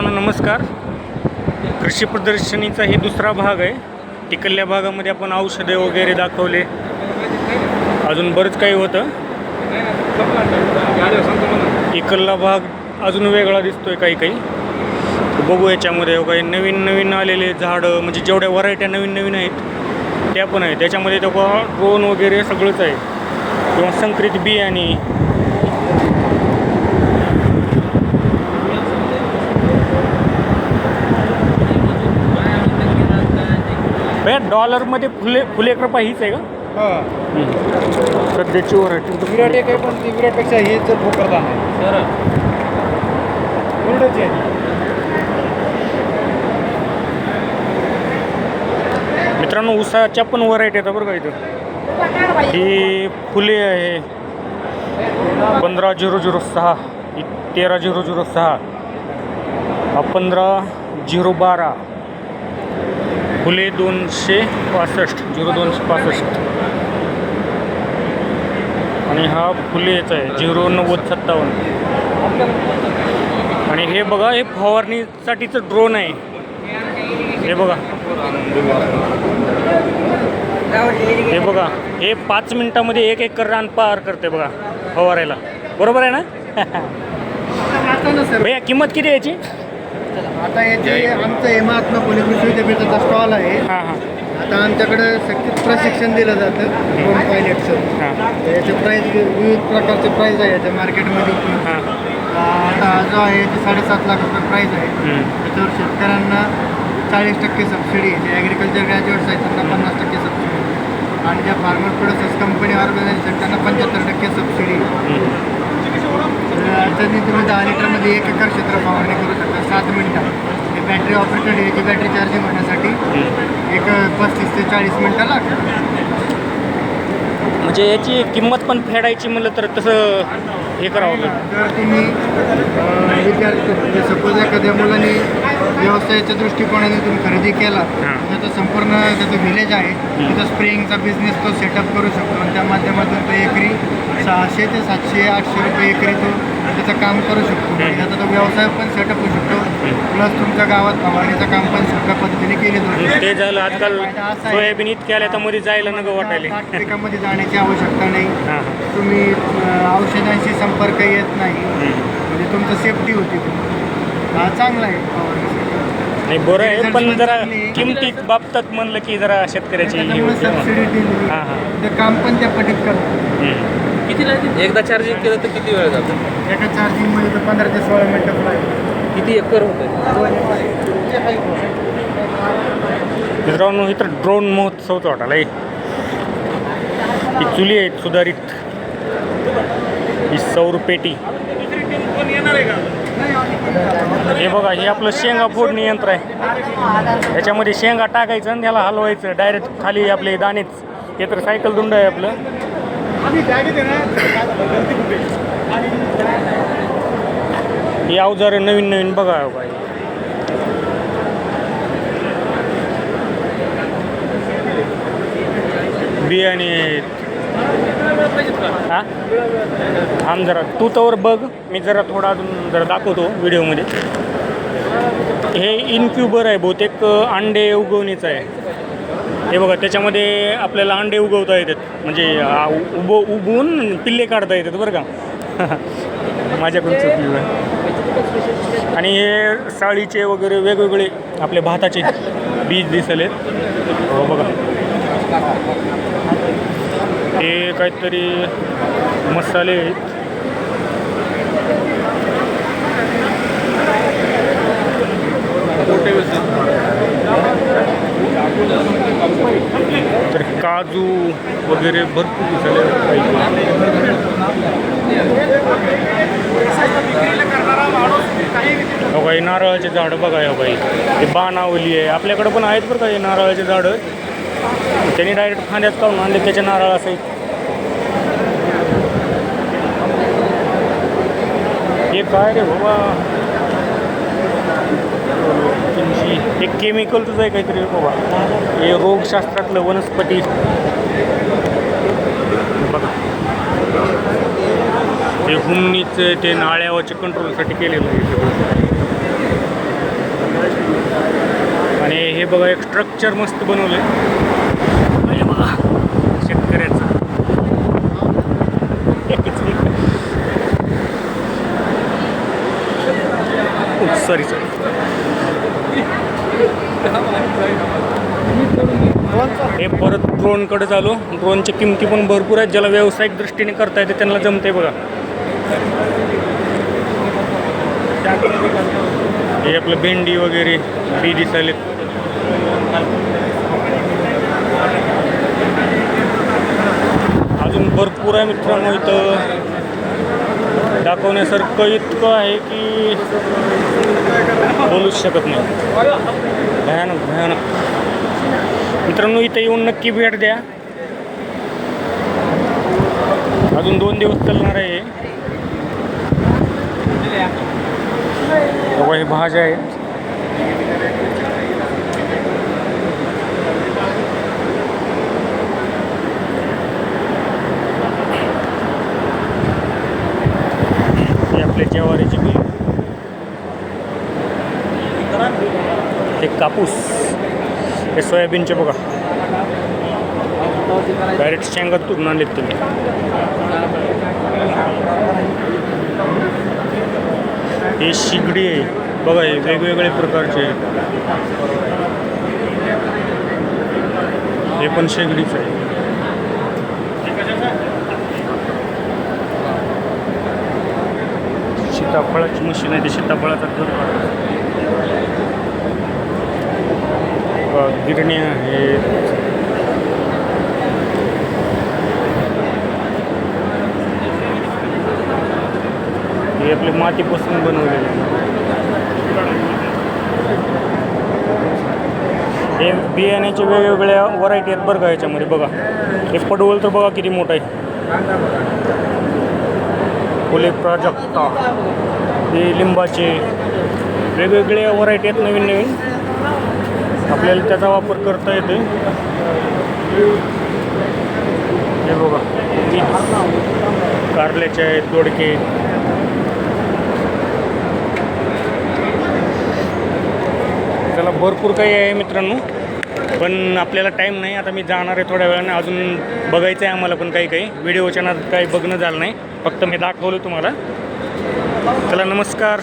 मित्रांनो नमस्कार. कृषी प्रदर्शनीचा हे दुसरा भाग आहे. टिकल्या भागामध्ये आपण औषधे वगैरे दाखवले. अजून बरंच काही होतं. इकडला भाग अजून वेगळा दिसतोय काही काही. बघू याच्यामध्ये हो, काही नवीन नवीन आलेले झाडं म्हणजे जेवढ्या व्हरायट्या नवीन नवीन आहेत त्या पण आहेत. त्याच्यामध्ये तो ड्रोन वगैरे सगळंच आहे. किंवा संकरित बियाणे डॉलरमध्ये फुले फुले कृपा हीच आहे का? सध्याची व्हरायटी विराट एक आहे पण ती विराटपेक्षा हेच भोकरदान आहे. उलटच आहे. मित्रांनो उसाच्या पण व्हरायटी आहेत बरं का इथं. ही फुले आहे. पंधरा झिरो झिरो सहा ही तेरा झिरो झिरो सहा हा पंधरा झिरो बारा. फुले दोनशे पासष्ट झिरो दोनशे पासष्ट. आणि हा फुलेचा आहे झिरो नव्वद सत्तावन्न. आणि हे बघा हे फवारणीसाठीचं ड्रोन आहे. हे बघा. हे बघा हे पाच मिनिटामध्ये एक एकर रान पार करते बघा फवारायला. बरोबर आहे ना? भैया किंमत किती याची? आता याचे आमचं हे महात्मा फुले कृषी विद्यापीठाचा स्टॉल आहे हां हां. आता आमच्याकडं सक्तीत प्रशिक्षण दिलं जातं ड्रोन पायलटचं हां. तर याचे प्राईस विविध प्रकारचे प्राईस आहे याच्या मार्केटमध्ये हां. आता जो आहे याचे साडेसात लाख रुपये प्राईस आहे. त्याच्यावर शेतकऱ्यांना चाळीस टक्के सबसिडी जे ॲग्रिकल्चर ग्रॅज्युएट्स आहेत त्यांना पन्नास टक्के सबसिडी आणि ज्या फार्मर प्रोड्युसर्स कंपनी ऑर्गनायझेशन त्यांना पंच्याहत्तर टक्के सबसिडी हम्म. अडचणी तुम्ही दहा लिटरमध्ये एक एकर क्षेत्र फवारणी करू शकता सात मिनटं हे बॅटरी ऑपरेटेड याची बॅटरी चार्जिंग होण्यासाठी. एक पस्तीस ते चाळीस मिनटं लागतात म्हणजे याची किंमत पण फेडायची म्हणलं तर तसं हे करावं लागेल जर तुम्ही विद्यार्थी म्हणजे सपोज एखाद्या मुलाने व्यवसायाच्या दृष्टिकोनाने तुम्ही खरेदी केला. त्याचं संपूर्ण त्याचं व्हिलेज आहे तिथं स्प्रेइंगचा बिझनेस तो सेटअप करू शकतो आणि त्या माध्यमातून तो एकरी सहाशे ते सातशे आठशे रुपये एकरी तो त्याचं काम करू शकतो. त्याचा तो व्यवसाय पण सेटअप होऊ शकतो. प्लस तुमच्या गावात फवारणीचं काम पण सोप्या पद्धतीने केले जाऊ ते झालं आजकाल सोयाबीन इतक्या आल्या तर मध्ये जायला नका वाटायले. पिकामध्ये जाण्याची आवश्यकता नाही. तुम्ही औषधांशी संपर्क येत नाही. म्हणजे तुमचं सेफ्टी होती हा चांगला आहे फवारणीसाठी. नाही बरं आहे पण जरा किमती बाबतीत म्हणलं की जरा शेतकऱ्याची. सबसिडी दिली. हां हां. काम पण त्या पटीत करतात एकदा चार्जिंग केलं तर किती वेळ जातो? एका चार्जिंगमध्ये तर पंधरा ते सोळा मिनटं flight. किती एकर होतं मित्रांनो इथं ड्रोन महोत्सव वाटायला हे ही चुली आहेत सुधारित. ही सौर पेटी. हे बघा हे आपलं शेंगा फोडणी यंत्र आहे. याच्यामध्ये शेंगा टाकायचं आणि त्याला हलवायचं. डायरेक्ट खाली आपले दाणेच. हे तर सायकल दुंड आहे आपलं. ही अवजार नवीन नवीन बघा हो बियाणे हां? आम जरा तू तर बघ मी जरा थोडा अजून जरा दाखवतो व्हिडिओमध्ये हे इनक्युबर आहे बहुतेक अंडे उगवणीचं आहे. हे बघा त्याच्यामध्ये आपल्याला अंडे उगवता येतात. म्हणजे उभ उब उगवून पिल्ले काढता येतात बरं का. माझ्याकडून चुकली आणि हे साळीचे वगैरे वेगवेगळे आपले भाताचे बीज दिसले. हो बघा. हे काहीतरी मसाले तर काजू वगैरे भरपूर दिसले बघा नारळाचे झाडं बघा या बाई. हे बाणावली आहे. आपल्याकडं पण आहेत बरं का हे नारळाचे झाडं. त्यांनी डायरेक्ट खाण्यात काढून आणले त्याचे नारळ असे. हे काय रे बाबा? हे केमिकलचंच आहे काहीतरी बाबा. हे रोगशास्त्रातलं वनस्पती. बघा. ते हुमनीच ते नाळ्यावरच्या कंट्रोलसाठी केलेलं आहे आणि हे बघा एक स्ट्रक्चर मस्त बनवलं आहे हे परत ड्रोनकडे चालू. ड्रोनच्या किमती पण भरपूर आहेत. ज्याला व्यावसायिक दृष्टीने करता येते त्यांना जमते बघा. हे आपलं भेंडी वगैरे बी दिसायले अजून भरपूर आहे मित्रांनो इथं. दाखवण्यासारखं इतकं आहे की बोलूच शकत नाही. भयानक भयानक. मित्रांनो इथं येऊन नक्की भेट द्या. अजून दोन दिवस चालणार आहे. बघा हे भाज्या आहेत हे आपले ज्वारीची बी हे कापूस हे सोयाबीनचे बघा. डायरेक्ट शेंगात तुरून आणलेत तुम्ही. हे शिगडी आहे. बघा हे वेगवेगळे प्रकारचे हे पण शेगडीच आहे. सीताफळाची मशीन आहे ते सीताफळाचा घर गिरण्या आहेत हे आपले मातीपासून बनवलेले हे बियाण्याचे वेगवेगळ्या व्हरायटी आहेत बरं का याच्यामध्ये बघा. हे पडवल तर बघा किती मोठं आहे. फुले प्राजक्ता. हे लिंबाचे वेगवेगळ्या व्हरायटी आहेत नवीन नवीन आपल्याला त्याचा वापर करता येते. हे बघा. कारल्याचे आहेत दोडके. त्याला भरपूर काही आहे मित्रांनो. पण आपल्याला टाईम नाही. आता मी जाणार आहे थोड्या वेळाने. अजून बघायचं आहे आम्हाला पण काही काही व्हिडिओच्या काही बघणं झालं नाही. फक्त मी दाखवलं तुम्हाला. चला नमस्कार.